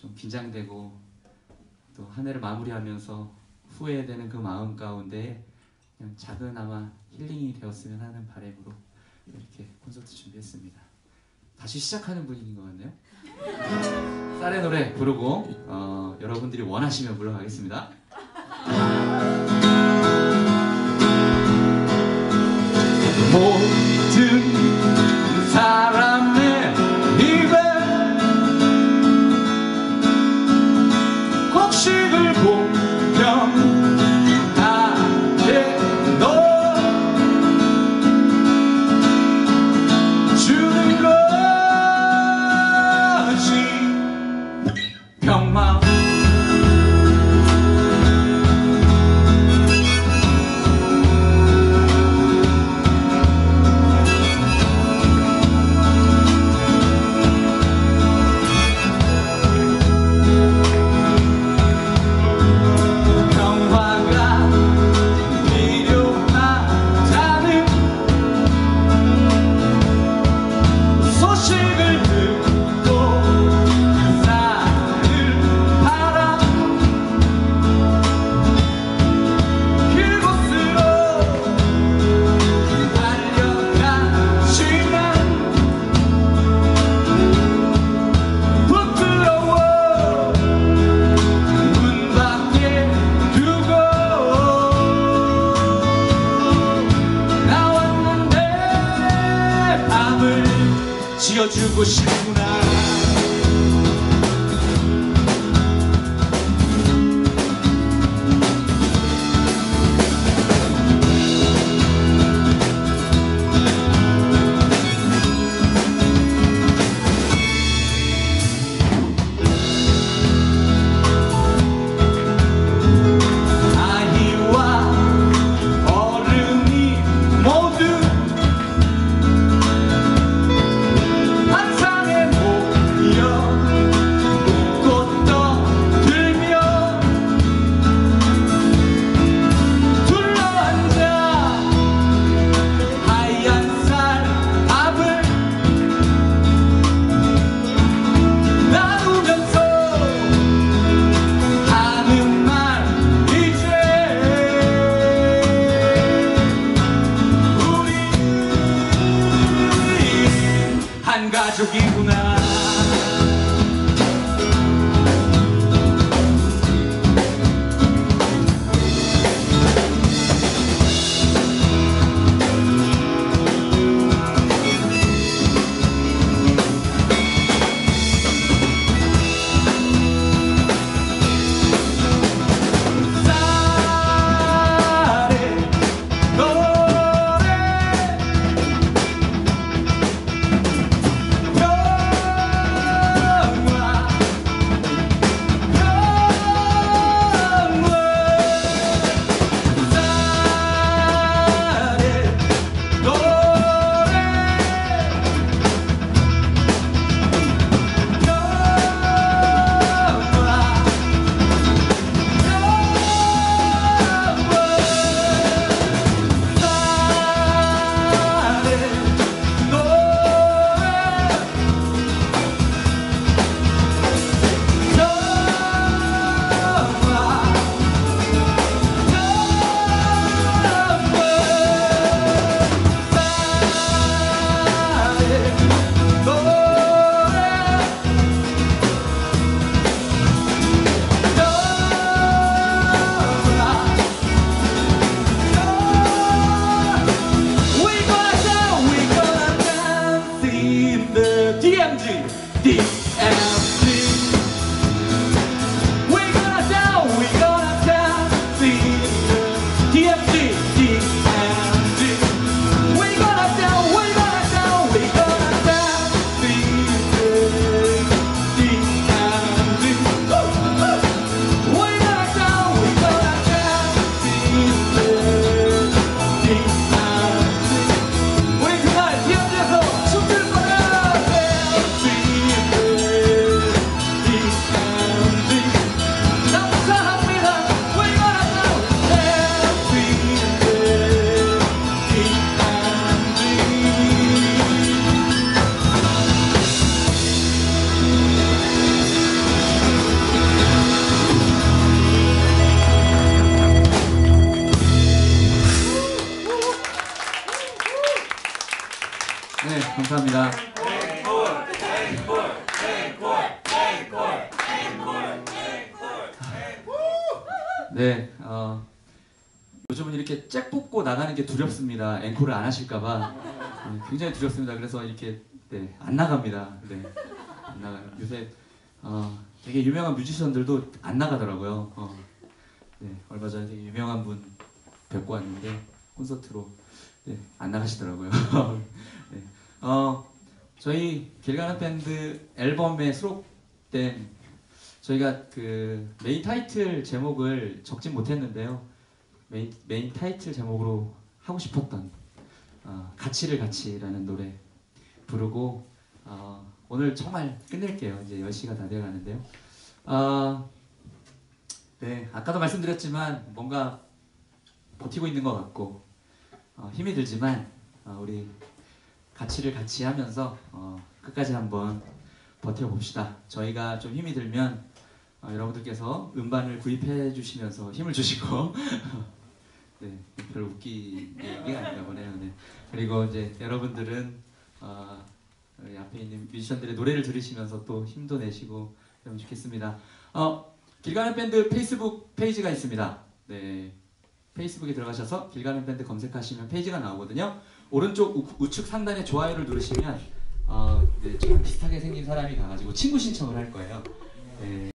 좀 긴장되고 또 한 해를 마무리하면서 후회되는 그 마음 가운데 그냥 작은 아마 힐링이 되었으면 하는 바람으로 이렇게 콘서트 준비했습니다. 다시 시작하는 분위기인 것 같네요. 쌀의 노래 부르고 어, 여러분들이 원하시면 물러가겠습니다. 지어주고 싶구나 감사합니다. 네, 어, 요즘은 이렇게 짝 뽑고 나가는 게 두렵습니다. 앵콜을 안 하실까봐 네, 굉장히 두렵습니다. 그래서 이렇게 네, 안 나갑니다. 네, 안 나가요. 요새 어, 되게 유명한 뮤지션들도 안 나가더라고요. 어, 네, 얼마 전에 되게 유명한 분 뵙고 왔는데 콘서트로 네, 안 나가시더라고요. 네. 어, 저희 길 가는 밴드 앨범에 수록된 저희가 그 메인 타이틀 제목을 적진 못했는데요. 메인, 메인 타이틀 제목으로 하고 싶었던 어, 가치를 같이라는 노래 부르고 어, 오늘 정말 끝낼게요. 이제 10시가 다 돼가는데요. 어, 네, 아까도 말씀드렸지만 뭔가 버티고 있는 것 같고 어, 힘이 들지만 어, 우리 가치를 같이 하면서 어, 끝까지 한번 버텨봅시다. 저희가 좀 힘이 들면 어, 여러분들께서 음반을 구입해 주시면서 힘을 주시고 네, 별 웃기 얘기가 아닌가 보네요. 네. 그리고 이제 여러분들은 어, 앞에 있는 뮤지션들의 노래를 들으시면서 또 힘도 내시고 그러면 좋겠습니다. 어, 길가는 밴드 페이스북 페이지가 있습니다. 네, 페이스북에 들어가셔서 길가는 밴드 검색하시면 페이지가 나오거든요. 오른쪽 우, 우측 상단에 좋아요를 누르시면 어, 네, 저랑 비슷하게 생긴 사람이 가가지고 친구 신청을 할 거예요. 네.